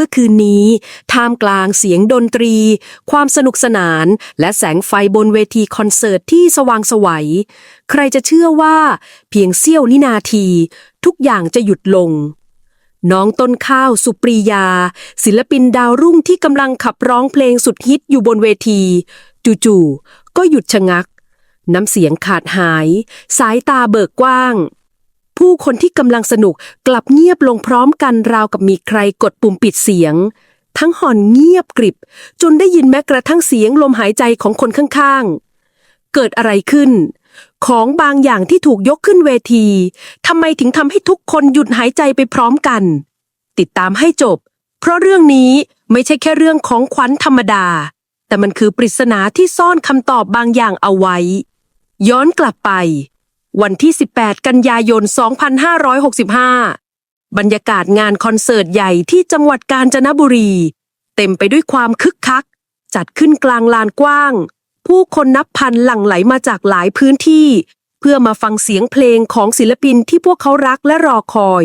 มื่อคืนนี้ ท่ามกลางเสียงดนตรี ความสนุกสนาน และแสงไฟบนเวทีคอนเสิร์ตที่สว่างสวัย ใครจะเชื่อว่า เพียงเสี้ยววินาที ทุกอย่างจะหยุดลง น้องต้นข้าวสุปรียา ศิลปินดาวรุ่งที่กำลังขับร้องเพลงสุดฮิตอยู่บนเวที จู่ๆก็หยุดชะงัก น้ำเสียงขาดหาย สายตาเบิกกว้าง ผู้คนที่กำลังสนุกกลับเงียบลงพร้อมกันราวกับมีใครกดปุ่มปิดเสียง ทั้งหอนเงียบกริบ จนได้ยินแม้กระทั่งเสียงลมหายใจของคนข้างๆ เกิดอะไรขึ้น ของบางอย่างที่ถูกยกขึ้นเวทีทำไมถึงทำให้ทุกคนหยุดหายใจไปพร้อมกัน ติดตามให้จบ เพราะเรื่องนี้ไม่ใช่แค่เรื่องของขวัญธรรมดา แต่มันคือปริศนาที่ซ่อนคำตอบบางอย่างเอาไว้ ย้อนกลับไป วันที่ 18 กันยายน 2565 บรรยากาศงานคอนเสิร์ตใหญ่ที่จังหวัดกาญจนบุรี เต็มไปด้วยความคึกคัก จัดขึ้นกลางลานกว้าง ผู้คนนับพันหลั่งไหลมาจากหลายพื้นที่ เพื่อมาฟังเสียงเพลงของศิลปินที่พวกเขารักและรอคอย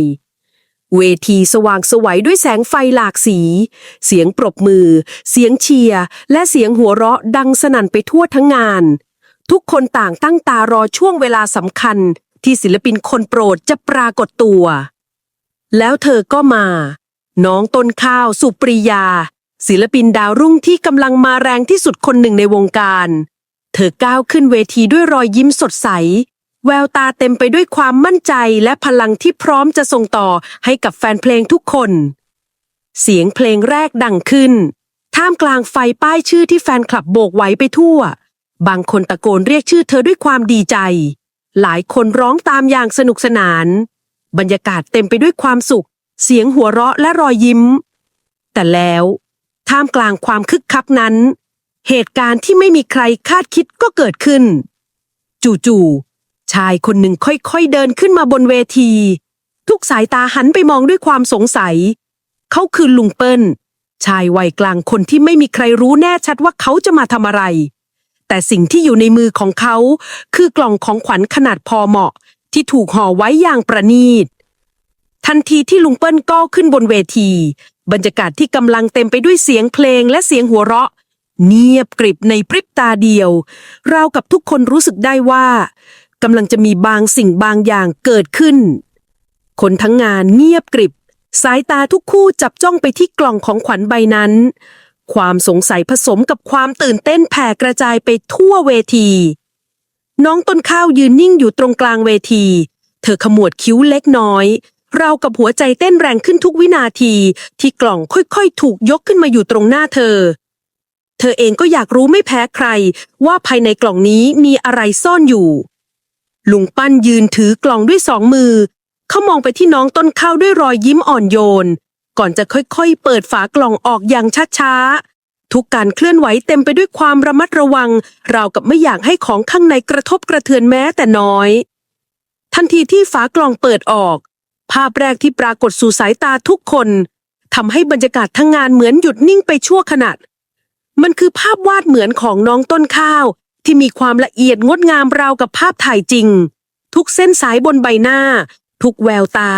เวทีสว่างสวัยด้วยแสงไฟหลากสี เสียงปรบมือ เสียงเชียร์ และเสียงหัวเราะดังสนั่นไปทั่วทั้งงาน ทุกคนต่างตั้งตารอช่วงเวลาสำคัญ ที่ศิลปินคนโปรดจะปรากฏตัว แล้วเธอก็มา น้องต้นข้าวสุปรียา ศิลปินดาวรุ่งที่กำลังมาแรงที่สุดคนหนึ่งในวงการ เธอก้าวขึ้นเวทีด้วยรอยยิ้มสดใส แววตาเต็มไปด้วยความมั่นใจและพลังที่พร้อมจะส่งต่อให้กับแฟนเพลงทุกคน เสียงเพลงแรกดังขึ้น ท่ามกลางไฟป้ายชื่อที่แฟนคลับโบกไว้ไปทั่ว บางคนตะโกนเรียกชื่อเธอด้วยความดีใจ หลายคนร้องตามอย่างสนุกสนาน บรรยากาศเต็มไปด้วยความสุข เสียงหัวเราะและรอยยิ้ม แต่แล้ว ท่ามกลางความคึกคักนั้น เหตุการณ์ที่ไม่มีใครคาดคิดก็เกิดขึ้น จู่ๆชายคนหนึ่งค่อยๆเดินขึ้นมาบนเวที ทุกสายตาหันไปมองด้วยความสงสัย เขาคือลุงเปิ้ลชายวัยกลางคนที่ไม่มีใครรู้แน่ชัดว่าเขาจะมาทำอะไร แต่สิ่งที่อยู่ในมือของเขา คือกล่องของขวัญขนาดพอเหมาะ ที่ถูกห่อไว้อย่างประณีต ทันทีที่ลุงเปิ้ลก้าวขึ้นบนเวที บรรยากาศที่กำลังเต็มไปด้วยเสียงเพลงและเสียงหัวเราะ เงียบกริบในพริบตาเดียว ราวกับทุกคนรู้สึกได้ว่ากำลังจะมีบางสิ่งบางอย่างเกิดขึ้น คนทั้งงานเงียบกริบ สายตาทุกคู่จับจ้องไปที่กล่องของขวัญใบนั้น ความสงสัยผสมกับความตื่นเต้นแผ่กระจายไปทั่วเวที น้องต้นข้าวยืนนิ่งอยู่ตรงกลางเวที เธอขมวดคิ้วเล็กน้อย เรากับหัวใจเต้นแรงขึ้นทุกวินาที ที่กล่องค่อยๆ ถูกยกขึ้นมาอยู่ตรงหน้าเธอ เธอเองก็อยากรู้ไม่แพ้ใคร ว่าภายในกล่องนี้มีอะไรซ่อนอยู่ ลุงปั้นยืนถือกล่องด้วยสองมือ เขามองไปที่น้องต้นข้าวด้วยรอยยิ้มอ่อนโยน ก่อนจะค่อยๆ เปิดฝากล่องออกอย่างช้าๆ ทุกการเคลื่อนไหวเต็มไปด้วยความระมัดระวัง ราวกับไม่อยากให้ของข้างในกระทบกระเทือนแม้แต่น้อย ทันทีที่ฝากล่องเปิดออก ภาพแรกที่ปรากฏสู่สายตาทุกคนทำให้บรรยากาศทั้งงานเหมือนหยุดนิ่งไปชั่วขณะมันคือภาพวาดเหมือนของน้องต้นข้าว ที่มีความละเอียดงดงามราวกับภาพถ่ายจริง ทุกเส้นสายบนใบหน้า ทุกแววตา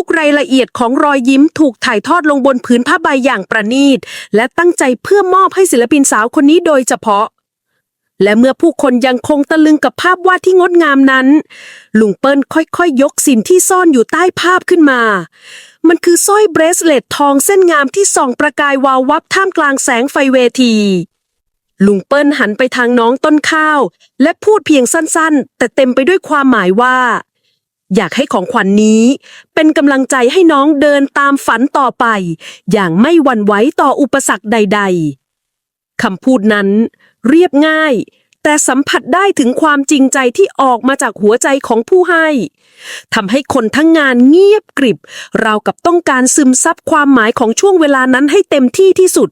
ทุกรายละเอียดของรอยยิ้มถูกถ่ายทอดลงบนผืนผ้าใบอย่างประณีต และตั้งใจเพื่อมอบให้ศิลปินสาวคนนี้โดยเฉพาะ และเมื่อผู้คนยังคงตะลึงกับภาพวาดที่งดงามนั้น ลุงเปิ้ลค่อยๆยยกสินที่ซ่อนอยู่ใต้ภาพขึ้นมา มันคือสร้อยเบรสเลตทองเส้นงามที่ส่องประกายวาววับท่ามกลางแสงไฟเวทีลุงเปิ้ลหันไปทางน้องต้นข้าว และพูดเพียงสั้นๆ แต่เต็มไปด้วยความหมายว่า อยากให้ของขวัญนนี้ เป็นกำลังใจให้น้องเดินตามฝันต่อไป อย่างไม่หวั่นไหวต่ออุปสรรคใด ๆคำพูดนั้น เรียบง่าย แต่สัมผัสได้ถึงความจริงใจที่ออกมาจากหัวใจของผู้ให้ทำให้คนทั้งงานเงียบกริบราวกับต้องการซึมซับความหมายของช่วงเวลานั้นให้เต็มที่ที่สุด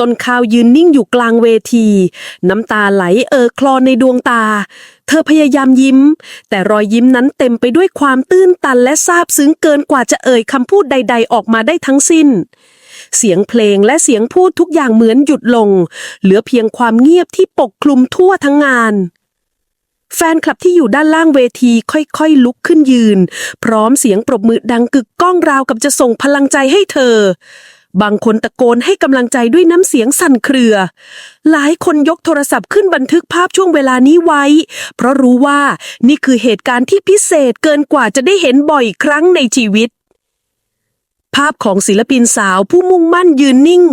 ต้นข้าวยืนนิ่งอยู่กลางเวที น้ำตาไหลเอ่อคลอในดวงตา เธอพยายามยิ้ม แต่รอยยิ้มนั้นเต็มไปด้วยความตื้นตันและซาบซึ้งเกินกว่าจะเอ่ยคำพูดใด ๆ ออกมาได้ทั้งสิ้น เสียงเพลงและเสียงพูดทุกอย่างเหมือนหยุดลง เหลือเพียงความเงียบที่ปกคลุมทั่วทั้งงานแฟนคลับที่อยู่ด้านล่างเวทีค่อยๆ ลุกขึ้นยืน พร้อมเสียงปรบมือดังกึกก้องราวกับจะส่งพลังใจให้เธอ บางคนตะโกนให้กำลังใจด้วยน้ำเสียงสั่นเครือ หลายคนยกโทรศัพท์ขึ้นบันทึกภาพช่วงเวลานี้ไว้ เพราะรู้ว่านี่คือเหตุการณ์ที่พิเศษเกินกว่าจะได้เห็นบ่อยครั้งในชีวิต ภาพของศิลปินสาวผู้มุ่งมั่นยืนนิ่ง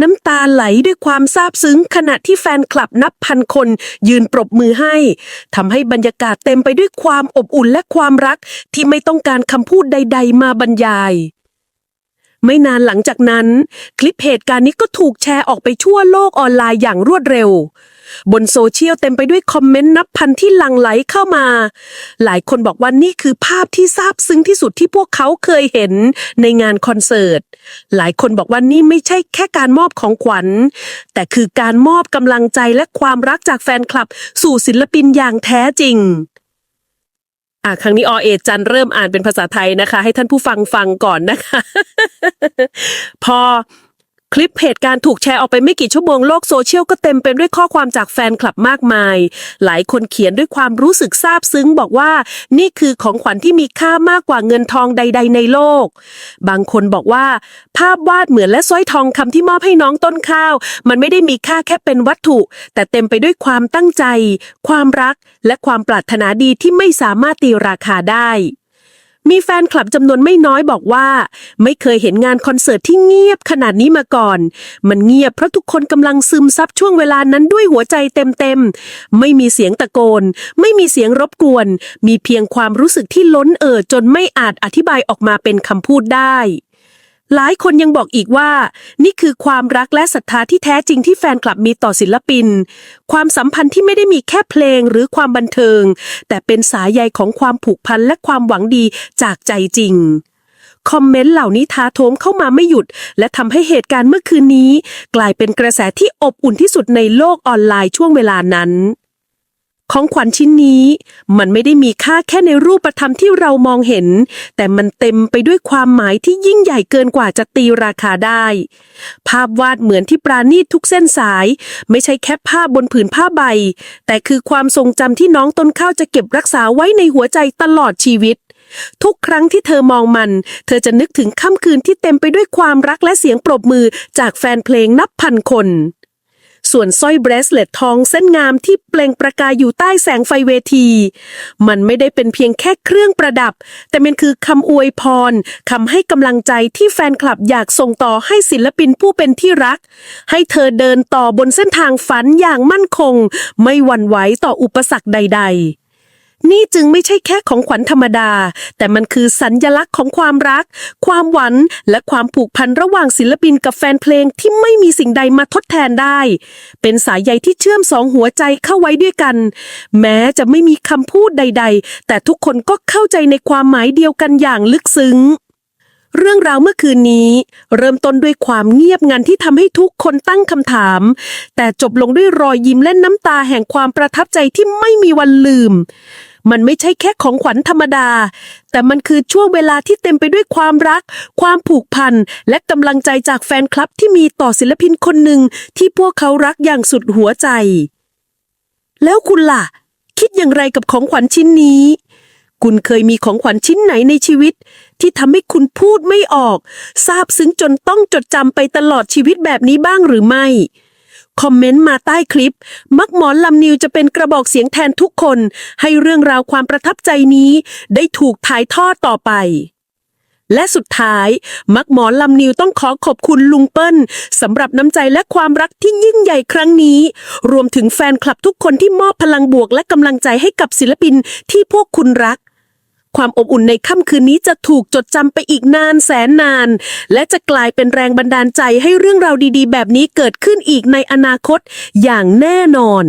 น้ำตาไหลด้วยความซาบซึ้งขณะที่แฟนคลับนับพันคนยืนปรบมือให้ทำให้บรรยากาศเต็มไปด้วยความอบอุ่นและความรักที่ไม่ต้องการคำพูดใด ๆ มาบรรยาย ไม่นานหลังจากนั้น คลิปเหตุการณ์นี้ก็ถูกแชร์ออกไปทั่วโลกออนไลน์อย่างรวดเร็ว บนโซเชียลเต็มไปด้วยคอมเมนต์นับพันที่หลั่งไหลเข้ามา หลายคนบอกว่านี่คือภาพที่ซาบซึ้งที่สุดที่พวกเขาเคยเห็นในงานคอนเสิร์ต หลายคนบอกว่านี่ไม่ใช่แค่การมอบของขวัญ แต่คือการมอบกำลังใจและความรักจากแฟนคลับ สู่ศิลปินอย่างแท้จริง อะครั้งนี้อเอจันเริ่มอ่านเป็นภาษาไทยนะคะ ให้ท่านผู้ฟังฟังก่อนนะคะ พอ คลิปเหตุการณ์ถูกแชร์ออกไปไม่กี่ชั่วโมงโลกโซเชียลก็เต็มไปด้วยข้อความจากแฟนคลับมากมาย หลายคนเขียนด้วยความรู้สึกซาบซึ้งบอกว่า นี่คือของขวัญที่มีค่ามากกว่าเงินทองใด ๆ ในโลก บางคนบอกว่า ภาพวาดเหมือนและสร้อยทองคำที่มอบให้น้องต้นข้าว มันไม่ได้มีค่าแค่เป็นวัตถุ แต่เต็มไปด้วยความตั้งใจ ความรัก และความปรารถนาดีที่ไม่สามารถตีราคาได้ มีแฟนคลับจำนวนไม่น้อยบอกว่า ไม่เคยเห็นงานคอนเสิร์ตที่เงียบขนาดนี้มาก่อน มันเงียบเพราะทุกคนกำลังซึมซับช่วงเวลานั้นด้วยหัวใจเต็มๆ ไม่มีเสียงตะโกน ไม่มีเสียงรบกวน มีเพียงความรู้สึกที่ล้นเอ่อจนไม่อาจอธิบายออกมาเป็นคำพูดได้ หลายคนยังบอกอีกว่า นี่คือความรักและศรัทธาที่แท้จริงที่แฟนคลับมีต่อศิลปิน ความสัมพันธ์ที่ไม่ได้มีแค่เพลงหรือความบันเทิง แต่เป็นสายใยของความผูกพันและความหวังดีจากใจจริง คอมเมนต์เหล่านี้ท้าโถมเข้ามาไม่หยุด และทำให้เหตุการณ์เมื่อคืนนี้ กลายเป็นกระแสที่อบอุ่นที่สุดในโลกออนไลน์ช่วงเวลานั้น ของขวัญชิ้นนี้ มันไม่ได้มีค่าแค่ในรูปธรรมที่เรามองเห็น แต่มันเต็มไปด้วยความหมายที่ยิ่งใหญ่เกินกว่าจะตีราคาได้ ภาพวาดเหมือนที่ปราณีตทุกเส้นสาย ไม่ใช่แค่ภาพบนผืนผ้าใบ แต่คือความทรงจำที่น้องต้นข้าวจะเก็บรักษาไว้ในหัวใจตลอดชีวิต ทุกครั้งที่เธอมองมัน เธอจะนึกถึงค่ำคืนที่เต็มไปด้วยความรักและเสียงปรบมือจากแฟนเพลงนับพันคน ส่วนสร้อยเบรสเลตทองเส้นงามที่เปล่งประกายอยู่ใต้แสงไฟเวที มันไม่ได้เป็นเพียงแค่เครื่องประดับ แต่มันคือคำอวยพรคำให้กำลังใจที่แฟนคลับอยากส่งต่อให้ศิลปินผู้เป็นที่รัก ให้เธอเดินต่อบนเส้นทางฝันอย่างมั่นคง ไม่หวั่นไหวต่ออุปสรรคใด ๆ นี่จึงไม่ใช่แค่ของขวัญธรรมดา แต่มันคือสัญญลักษณ์ของความรัก ความหวังและความผูกพันระหว่างศิลปินกับแฟนเพลงที่ไม่มีสิ่งใดมาทดแทนได้ เป็นสายใยที่เชื่อมสองหัวใจเข้าไว้ด้วยกัน แม้จะไม่มีคำพูดใด ๆ แต่ทุกคนก็เข้าใจในความหมายเดียวกันอย่างลึกซึ้งเรื่องราวเมื่อคืนนี้ เริ่มต้นด้วยความเงียบงันที่ทำให้ทุกคนตั้งคำถาม แต่จบลงด้วยรอยยิ้มและน้ำตาแห่งความประทับใจที่ไม่มีวันลืม มันไม่ใช่แค่ของขวัญธรรมดา แต่มันคือช่วงเวลาที่เต็มไปด้วยความรัก ความผูกพัน และกำลังใจจากแฟนคลับที่มีต่อศิลปินคนหนึ่งที่พวกเขารักอย่างสุดหัวใจ แล้วคุณล่ะ คิดอย่างไรกับของขวัญชิ้นนี้ คุณเคยมีของขวัญชิ้นไหนในชีวิต ที่ทำให้คุณพูดไม่ออกซาบซึ้งจนต้องจดจำไปตลอดชีวิตแบบนี้บ้างหรือไม่ คอมเมนต์มาใต้คลิป มักหมอนลำนิวจะเป็นกระบอกเสียงแทนทุกคน ให้เรื่องราวความประทับใจนี้ ได้ถูกถ่ายทอดต่อไป และสุดท้าย มักหมอนลำนิวต้องขอขอบคุณลุงเปิ้ลสำหรับน้ำใจและความรักที่ยิ่งใหญ่ครั้งนี้ รวมถึงแฟนคลับทุกคนที่มอบพลังบวกและกำลังใจให้กับศิลปินที่พวกคุณรัก ความอบอุ่นในค่ำคืนนี้จะถูกจดจำไปอีกนานแสนนาน และจะกลายเป็นแรงบันดาลใจให้เรื่องราวดีๆ แบบนี้เกิดขึ้นอีกในอนาคตอย่างแน่นอน